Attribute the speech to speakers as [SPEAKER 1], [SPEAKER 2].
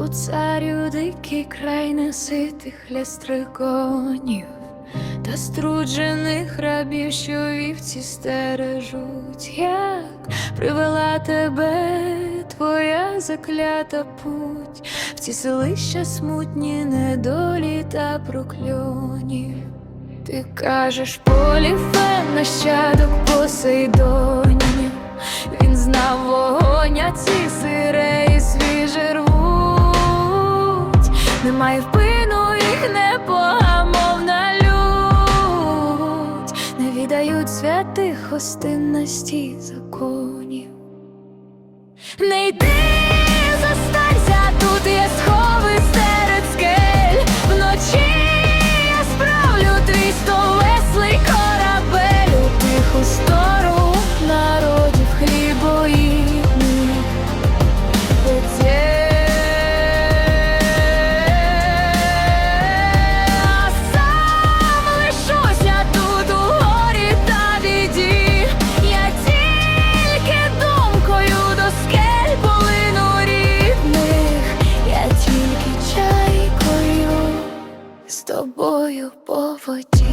[SPEAKER 1] Тут царю дикий край неситих лястриконів та струджених рабів, що вівці стережуть, як привела тебе твоя заклята путь в ці селища смутні недолі та прокльонів. Ти кажеш поліфен нащадок Посейдонів Немає впину, їх непогамовна лють Не віддають святих гостинності законів. Не йди, тобою по воді.